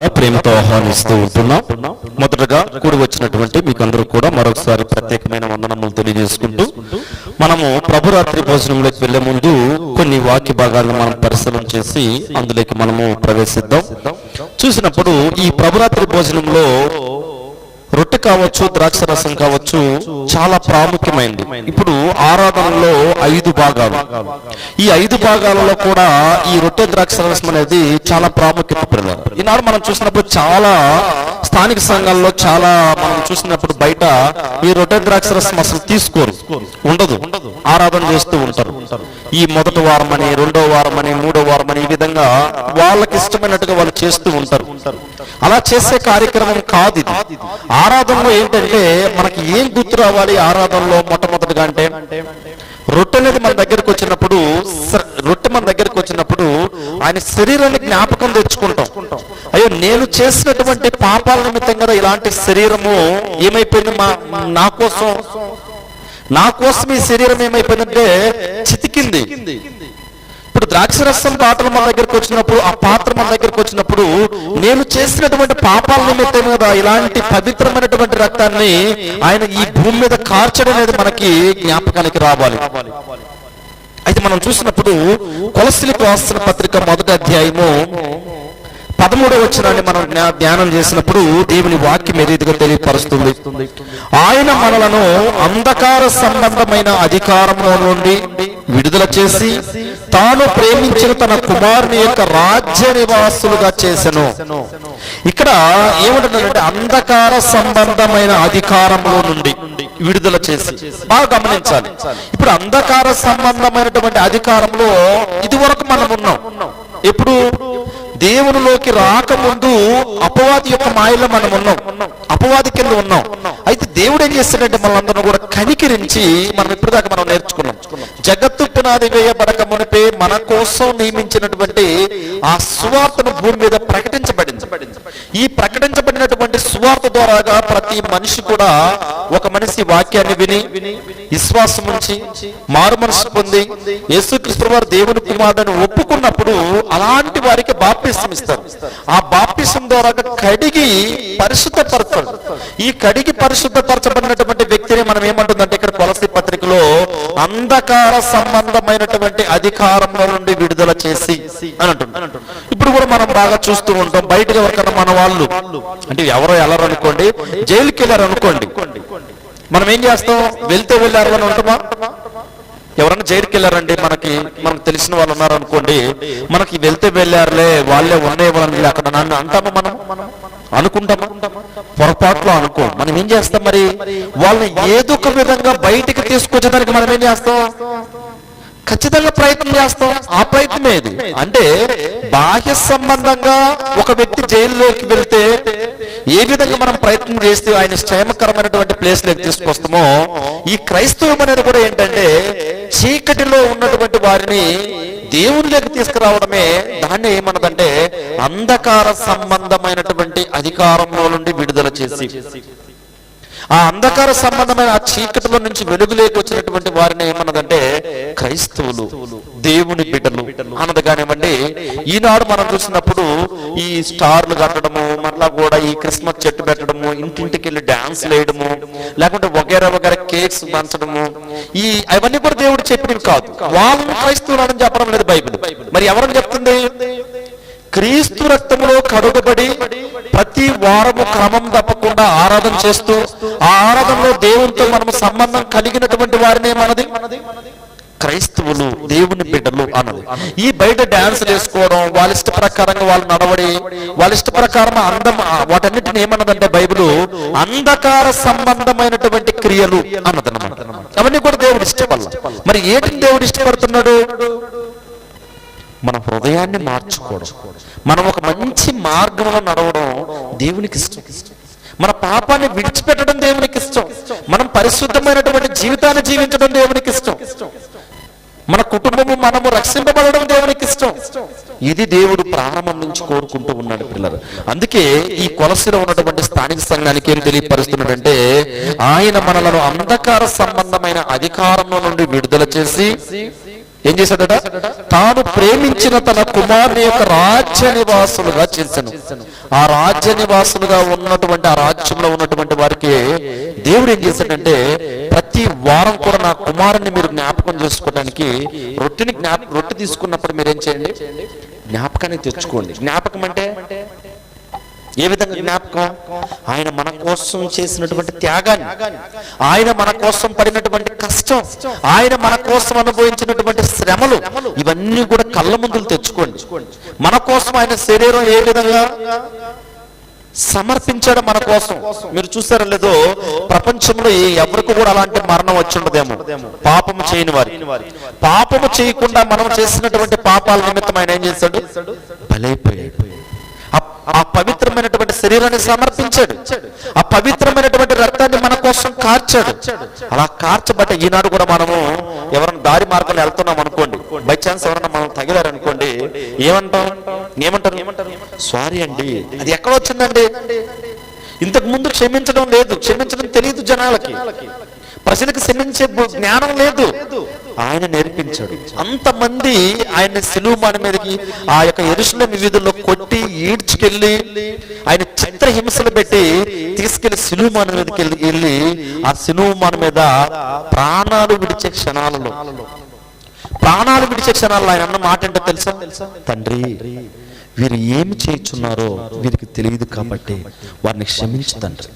ప్రేమతో ఆహ్వానిస్తూ ఉంటున్నాం. మొదటగా కూడి వచ్చినటువంటి మీకు అందరూ కూడా మరొకసారి ప్రత్యేకమైన వందనములు తెలియజేసుకుంటూ మనము ప్రభురాత్రి భోజనంలోకి వెళ్ళే ముందు కొన్ని వాక్య భాగాలను మనం పరిశీలన చేసి అందులోకి మనము ప్రవేశిద్దాం. చూసినప్పుడు ఈ ప్రభురాత్రి భోజనంలో రొట్టె కావచ్చు ద్రాక్ష రసం కావచ్చు చాలా ప్రాముఖ్యమైనది ఇప్పుడు ఆరాధనలో ఐదు భాగాలు. ఈ ఐదు భాగాలలో కూడా ఈ రొట్టె ద్రాక్ష రసం అనేది చాలా ప్రాముఖ్యత పిల్లలు ఈనాడు మనం చూసినప్పుడు చాలా స్థానిక సంఘాల్లో చాలా మనం చూసినప్పుడు బయట ఈ రొట్టె ద్రాక్ష రసం అసలు తీసుకోరు. ఉండదు. ఆరాధన చేస్తూ ఉంటారు. ఈ మొదటి వారం అని రెండో వారం అని మూడో వారం అని ఈ విధంగా వాళ్ళకి ఇష్టమైనట్టుగా వాళ్ళు చేస్తూ ఉంటారు. అలా చేసే కార్యక్రమం కాదు ఇది. ఆరాధనలో ఏంటంటే మనకి ఏం గుర్తు రావాలి ఆరాధనలో మొట్టమొదటిగా అంటే? రొట్టె అనేది మన దగ్గరకు వచ్చినప్పుడు రొట్టె మన దగ్గరకు వచ్చినప్పుడు ఆయన శరీరాన్ని జ్ఞాపకం తెచ్చుకుంటాం. అయ్యో నేను చేసినటువంటి పాపాల నిమిత్తం కదా ఇలాంటి శరీరము ఏమైపోయింది మా నా కోసం? నా కోసం ఈ శరీరం ఏమైపోయిందంటే చితికింది. ఇప్పుడు ద్రాక్షరసం పాత్ర మన దగ్గరకు వచ్చినప్పుడు ఆ పాత్ర మన దగ్గరకు వచ్చినప్పుడు నేను చేసినటువంటి పాపాల నిమిత్తం కదా ఇలాంటి పవిత్రమైనటువంటి రక్తాన్ని ఆయన ఈ భూమి మీద కార్చడం అనేది మనకి జ్ఞాపకానికి రావాలి. అయితే మనం చూసినప్పుడు కొలసిలికి రాసిన పత్రిక మొదటి అధ్యాయము పదమూడవ వచ్చినాన్ని మనం ధ్యానం చేసినప్పుడు దేవుని వాక్యం ఏ తెలియపరుస్తుంది? ఆయన మనలను అంధకార సంబంధమైన అధికారంలో నుండి విడుదల చేసి తాను ప్రేమించిన తన కుమారుని యొక్క రాజ్య నివాసులుగా చేసెను. ఇక్కడ ఏమంటున్నాడంటే అంధకార సంబంధమైన అధికారంలో నుండి విడుదల చేసి బాగా గమనించాలి. ఇప్పుడు అంధకార సంబంధమైనటువంటి అధికారంలో ఇది వరకు మనం ఉన్నాం. ఎప్పుడు? దేవునిలోకి రాకముందు అపవాది యొక్క మాయలో మనం ఉన్నాం. అపవాది కింద ఉన్నాం. అయితే దేవుడు ఏం చేస్తాడంటే మనందరం కూడా కనికరించి మనం ఇప్పటిదాకా మనం నేర్చుకున్నాం. జగత్తు పునాది వేయబడక మునిపే మన కోసం నియమించినటువంటి ఆ సువార్తను భూమి మీద ప్రకటించబడించబడింది ఈ ప్రకటించబడినటువంటి సువార్త ద్వారాగా ప్రతి మనిషి కూడా ఒక మనిషి వాక్యాన్ని విని విశ్వాసం ఉంచి మారు మనసు పొంది యేసుక్రీస్తు వారు దేవుని కుమారుడని ఒప్పుకున్నప్పుడు అలాంటి వారికి బాప్తిసం ఇస్తారు. ఆ బాప్తిసం ద్వారా కడిగి పరిశుద్ధపరచడు ఈ కడిగి పరిశుద్ధపరచబడినటువంటి వ్యక్తిని మనం ఏమంటుందంటే ఇక్కడ కొలసి పత్రికలో అంధకార సంబంధమైనటువంటి అధికారంలో నుండి విడుదల చేసి అని అంటుంది ఇప్పుడు కూడా మనం బాగా చూస్తూ ఉంటాం. బయటకు ఎవరికన్నా మన వాళ్ళు. అంటే ఎవరో వెళ్ళారు అనుకోండి జైలుకి వెళ్ళారు అనుకోండి మనం ఏం చేస్తాం? వెళ్తే వెళ్ళారు అని ఉంటామా ఎవరన్నా జైలుకి వెళ్ళారండి మనకి మనకు తెలిసిన వాళ్ళు ఉన్నారు అనుకోండి మనకి వెళ్తే వెళ్ళారులే వాళ్ళే ఉన్నాయి వాళ్ళని అక్కడ నన్ను అంటామా మనం? అనుకుంటామా? పొరపాట్లో అనుకో. మనం ఏం చేస్తాం మరి? వాళ్ళని ఏదో ఒక విధంగా బయటికి తీసుకొచ్చేదానికి మనం ఏం చేస్తాం? ఖచ్చితంగా ప్రయత్నం చేస్తాం. ఆ ప్రయత్నమే ఇది అంటే బాహ్య సంబంధంగా ఒక వ్యక్తి జైల్లోకి వెళ్తే ఏ విధంగా మనం ప్రయత్నం చేస్తే ఆయన క్షేమకరమైనటువంటి ప్లేస్లోకి తీసుకొస్తామో ఈ క్రైస్తవం అనేది కూడా ఏంటంటే చీకటిలో ఉన్నటువంటి వారిని దేవునిలోకి తీసుకురావడమే. దాన్ని ఏమన్నదంటే అంధకార సంబంధమైనటువంటి అధికారంలో నుండి విడుదల చేసి ఆ అంధకార సంబంధమైన ఆ చీకటిలో నుంచి వెలుగులోకి వచ్చినటువంటి వారిని ఏమన్నదంటే క్రైస్తవులు దేవుని బిడ్డలు అన్నది కానివ్వండి ఈనాడు మనం చూసినప్పుడు ఈ స్టార్లు కట్టడము మరలా కూడా ఈ క్రిస్మస్ చెట్టు పెట్టడము ఇంటింటికి వెళ్ళి డాన్స్ వేయడము లేకుంటే వగేరా వగేరా కేక్స్ పంచడము ఈ అవన్నీ కూడా దేవుడు చెప్పినవి కాదు. వాళ్ళని క్రైస్తవులు అని చెప్పడం లేదు బైబిల్. మరి ఎవరని చెప్తుంది? క్రీస్తు రక్తములో కడుగబడి ప్రతి వారము క్రమం తప్పకుండా ఆరాధన చేస్తూ ఆ ఆరాధనలో దేవునితో మనము సంబంధం కలిగినటువంటి వారినే మనది క్రైస్తవులు దేవుని బిడ్డలు అన్నది. ఈ బయట డాన్స్ చేసుకోవడం వాళ్ళ ఇష్ట ప్రకారంగా వాళ్ళు నడవడి వాళ్ళ ఇష్ట ప్రకారం అందం వాటన్నిటిని ఏమన్నదంటే బైబిల్? అంధకార సంబంధమైనటువంటి క్రియలు అన్నదన్నమాట. అవన్నీ కూడా దేవుడు ఇష్టపడాల మరి ఏంటిని దేవుడు ఇష్టపడుతున్నాడు? మన హృదయాన్ని మార్చుకోవడం. మనం ఒక మంచి మార్గంలో నడవడం దేవునికి ఇష్టం. మన పాపాన్ని విడిచిపెట్టడం దేవునికి ఇష్టం. మనం పరిశుద్ధమైనటువంటి జీవితాన్ని జీవించడం దేవునికి ఇష్టం. మన కుటుంబము మనము రక్షింపబడడం దేవునికి ఇష్టం. ఇది దేవుడు ప్రారంభం నుంచి కోరుకుంటూ ఉన్నాడు పిల్లలు. అందుకే ఈ కొలసిలో ఉన్నటువంటి స్థానిక సంఘానికి ఏం తెలియపరుస్తున్నాడంటే ఆయన మనలను అంధకార సంబంధమైన అధికారంలో నుండి విడుదల చేసి ఏం చేశాడట? తాను ప్రేమించిన తన కుమారుని యొక్క రాజ్య నివాసులుగా చేశాను. ఆ రాజ్య నివాసులుగా ఉన్నటువంటి ఆ రాజ్యంలో ఉన్నటువంటి వారికి దేవుడు ఏం చేశాడంటే ప్రతి వారం కూడా నా కుమారుని మీరు జ్ఞాపకం చేసుకోవడానికి రొట్టెని జ్ఞాప రొట్టె తీసుకున్నప్పుడు మీరు ఏం చేయండి? జ్ఞాపకాన్ని తెచ్చుకోండి. జ్ఞాపకం అంటే? ఏ విధంగా జ్ఞాపకం? ఆయన మన కోసం చేసినటువంటి త్యాగాన్ని ఆయన మన కోసం పడినటువంటి కష్టం ఆయన మన కోసం అనుభవించినటువంటి శ్రమలు ఇవన్నీ కూడా కళ్ళ ముందులు తెచ్చుకోండి. మన కోసం ఆయన శరీరం ఏ విధంగా సమర్పించాడు మన కోసం. మీరు చూసారో లేదో ప్రపంచంలో ఎవరికి కూడా అలాంటి మరణం వచ్చి ఉండదేమో. పాపము చేయని వారి పాపము చేయకుండా మనం చేసినటువంటి పాపాల నిమిత్తం ఆయన ఏం చేశాడు? బలైపోయాడు. ఆ- పవిత్రమైనటువంటి శరీరాన్ని సమర్పించాడు. ఆ పవిత్రమైనటువంటి రక్తాన్ని మన కోసం కార్చాడు. అలా కార్చబట్ట ఈనాడు కూడా మనము ఎవరైనా దారి మార్గంలో వెళ్తున్నాం అనుకోండి బై ఛాన్స్ ఎవరైనా మనం తగిలారు అనుకోండి ఏమంటాం? ఏమంటారు ఏమంటారు? సారీ అండి అది ఎక్కడ వచ్చిందండి? ఇంతకు ముందు క్షమించడం లేదు క్షమించడం తెలియదు జనాలకి. ప్రజలకు క్షమించే జ్ఞానం లేదు. ఆయన నేర్పించాడు. అంతమంది ఆయన సిలువు మాన మీదకి ఆ యొక్క ఎరుషుల వీధుల్లో కొట్టి ఈడ్చుకెళ్ళి ఆయన చిత్ర హింసలు పెట్టి తీసుకెళ్ళి సిలువు మాన మీదకి వెళ్ళి ఆ సిలువు మాన మీద ప్రాణాలు విడిచే క్షణాలలో ప్రాణాలు విడిచే క్షణాల్లో ఆయన అన్న మాట ఏంటో తెలుసా? తండ్రి వీరు ఏమి చేయుచున్నారో వీరికి తెలియదు కాబట్టి వారిని క్షమించు తండ్రి.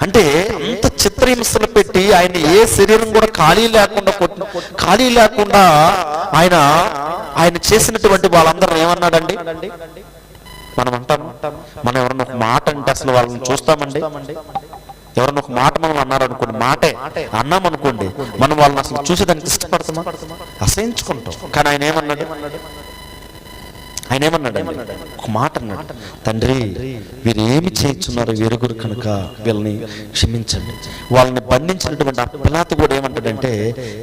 అంటే అంత చిత్రహింసలు పెట్టి ఆయన ఏ శరీరం కూడా ఖాళీ లేకుండా ఖాళీ లేకుండా ఆయన ఆయన చేసినటువంటి వాళ్ళందరూ ఏమన్నాడండి? మనం అంటాం మనం ఎవరన్నా ఒక మాట అంటే అసలు వాళ్ళని చూస్తామండి? ఎవరన్నా ఒక మాట మనం అన్నారు అనుకోండి మాటే. అన్నాం అనుకోండి మనం వాళ్ళని అసలు చూసేదానికి ఇష్టపడతామా? అసహించుకుంటాం. కానీ ఆయన ఏమన్నాడు? ఆయన ఏమన్నాడు ఒక మాట అన్నాడు. తండ్రి వీరు ఏమి చేయించున్నారో వీరుగురు కనుక వీళ్ళని క్షమించండి. వాళ్ళని బంధించినటువంటి ఆ పిలాత కూడా ఏమంటాడంటే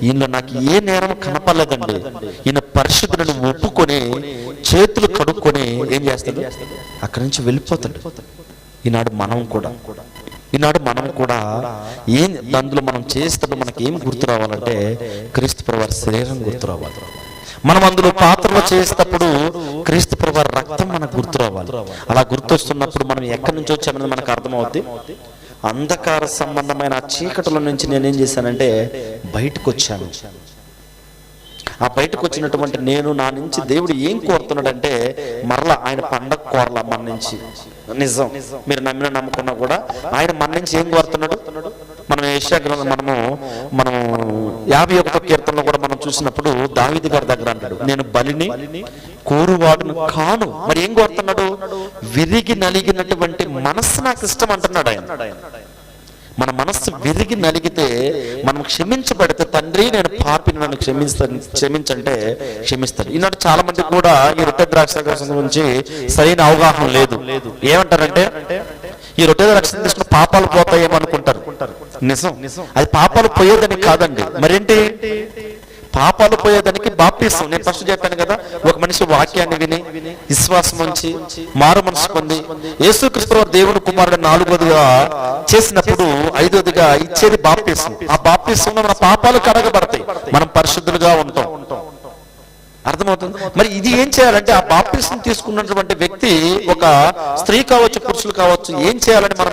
ఈయన నాకు ఏ నేరం కనపడలేదండి. ఈయన పరిశుద్ధులను ఒప్పుకొని చేతులు కడుక్కొని ఏం చేస్తాడు? అక్కడి నుంచి వెళ్ళిపోతాడు. ఈనాడు మనం కూడా. ఈనాడు మనం కూడా ఏం అందులో మనం చేస్తే మనకి ఏం గుర్తు రావాలంటే క్రీస్తు ప్రభు శరీరం గుర్తు రావాలి. మనం అందులో పాత్రలో చేసేటప్పుడు క్రీస్తు ప్రభు రక్తం మనకు గుర్తు రావాలి. అలా గుర్తొస్తున్నప్పుడు మనం ఎక్కడి నుంచి వచ్చామనేది మనకు అర్థమవుద్ది. అంధకార సంబంధమైన ఆ చీకటిలో నుంచి నేనేం చేశానంటే బయటకు వచ్చాను ఆ బయటకు వచ్చినటువంటి నేను నా నుంచి దేవుడు ఏం కోరుతున్నాడంటే మరలా ఆయన పండగ కోరల మన నుంచి. నిజం. మీరు నమ్మిన నమ్ముకున్నా కూడా ఆయన మన నుంచి ఏం కోరుతున్నాడు? మనం ఏషియా గ్రంథం మనము మనం యాభై ఒకటో కీర్తనలో కూడా మనం చూసినప్పుడు దావిది గారి దగ్గర అంటాడు నేను బలిని కోరువాడును కాను. మరి ఏం కోరుతున్నాడు? విరిగి నలిగినటువంటి మనస్సు నాకు ఇష్టం అంటున్నాడు ఆయన. మన మనస్సు విరిగి నలిగితే మనం క్షమించబడితే తండ్రి నేను పాపిని నన్ను క్షమిస్తాను క్షమించంటే క్షమిస్తాను ఈనాడు చాలా మంది కూడా ఈ రొట్టె ద్రాక్ష గురించి సరైన అవగాహన లేదు. ఏమంటారంటే ఈ రొట్టె ద్రాక్ష తీసుకున్న పాపాలు పోతాయేమో అనుకుంటారు నిజం. అది పాపాలు పోయేదని కాదండి. మరేంటి? పాపాలు పోయేదానికి బాప్తిసం. నేను ఫస్ట్ చెప్పాను కదా ఒక మనిషి వాక్యాన్ని విని విశ్వాసం ఉంచి మారు మనసు పొంది యేసుక్రీస్తు దేవుని కుమారుడు నాలుగోదిగా చేసినప్పుడు ఐదోదిగా ఇచ్చేది బాప్తిసం. ఆ బాప్తిసంలో మన పాపాలు కడగబడతాయి. మనం పరిశుద్ధులుగా ఉంటాం. అర్థమవుతుంది? మరి ఇది ఏం చేయాలంటే ఆ బాప్తిసం తీసుకున్నటువంటి వ్యక్తి ఒక స్త్రీ కావచ్చు పురుషులు కావచ్చు ఏం చేయాలని మనం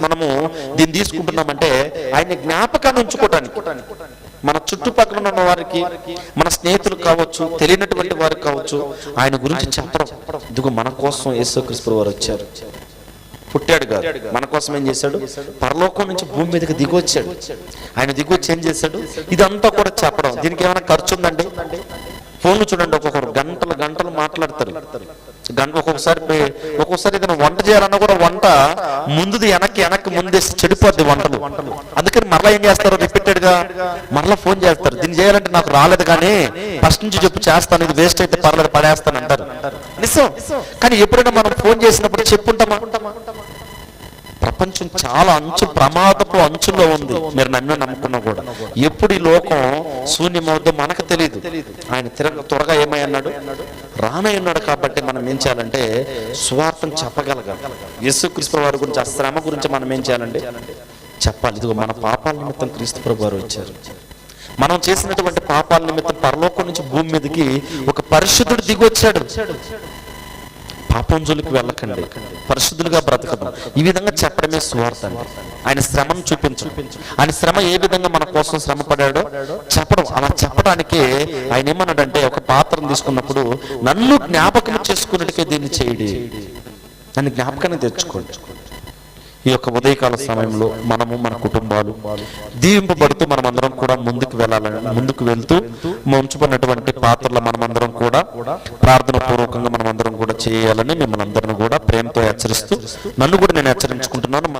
మనము దీన్ని తీసుకుంటున్నామంటే ఆయన జ్ఞాపకాన్ని ఉంచుకోవటానికి. మన చుట్టుపక్కల ఉన్న వారికి మన స్నేహితులు కావచ్చు తెలియనటువంటి వారికి కావచ్చు ఆయన గురించి చెప్పడం. ఇదిగో మన కోసం యేసుక్రీస్తు వారు వచ్చారు. పుట్టాడు కాదు. మన కోసం ఏం చేశాడు? పరలోకం నుంచి భూమి మీదకి దిగొచ్చాడు. ఆయన దిగొచ్చి ఏం చేశాడు? ఇదంతా కూడా చెప్పడం. దీనికి ఏమైనా ఖర్చు ఉందండి? ఫోన్లు చూడండి ఒక్కొక్కరు గంటలు గంటలు మాట్లాడతారు. గంట ఒక్కొక్కసారి ఒక్కొక్కసారి ఏదైనా వంట చేయాలన్నా కూడా వంట ముందుది వెనక్కి వెనక్కి ముందే చెడిపోద్ది వంటలు. అందుకని మరలా ఏం చేస్తారు? రిపీటెడ్గా మరలా ఫోన్ చేస్తారు. దీన్ని చేయాలంటే నాకు రాలేదు కానీ ఫస్ట్ నుంచి చెప్పు చేస్తాను ఇది వేస్ట్ అయితే పర్లేదు పడేస్తాను అంటారు. నిజం. కానీ ఎప్పుడైనా మనం ఫోన్ చేసినప్పుడు చెప్పుంటామా? ప్రపంచం చాలా అంచు ప్రమాదపు అంచుల్లో ఉంది. మీరు నన్ను నమ్ముకున్నా కూడా. ఎప్పుడు ఈ లోకం శూన్యమవుద్దో మనకు తెలియదు ఆయన తిరగ త్వరగా ఏమై అన్నాడు? రానై ఉన్నాడు కాబట్టి మనం ఏం చేయాలంటే స్వార్థం చెప్పగలగాలి. యేసుక్రీస్తు వారి గురించి ఆ శ్రమ గురించి మనం ఏం చేయాలండి చెప్పాలి. ఇదిగో మన పాపాల నిమిత్తం క్రీస్తు ప్రభు వారు వచ్చారు. మనం చేసినటువంటి పాపాల నిమిత్తం పరలోకం నుంచి భూమి మీదకి ఒక పరిశుద్ధుడు దిగొచ్చాడు. పాపం జోలికి వెళ్ళకండి. పరిశుద్ధులుగా బ్రతకదాం. ఈ విధంగా చెప్పడమే సువార్త అండి. ఆయన శ్రమను చూపించు. ఆయన శ్రమ ఏ విధంగా మన కోసం శ్రమ పడాడో చెప్పడం. అలా చెప్పడానికే ఆయన ఏమన్నాడంటే ఒక పాత్రను తీసుకున్నప్పుడు నన్ను జ్ఞాపకం చేసుకున్నట్టుకే దీన్ని చేయడి. నన్ను జ్ఞాపకాన్ని తెచ్చుకోండి. ఈ యొక్క ఉదయకాల సమయంలో మనము మన కుటుంబాలు దీవింపబడుతూ మనమందరం కూడా ముందుకు వెళ్ళాలని ముందుకు వెళ్తూ ముంచుకున్నటువంటి పాత్రలు మనమందరం కూడా ప్రార్థన పూర్వకంగా మనమందరం కూడా చేయాలని మిమ్మల్ని అందరం కూడా ప్రేమతో హెచ్చరిస్తూ నన్ను కూడా నేను హెచ్చరించుకుంటున్నాను.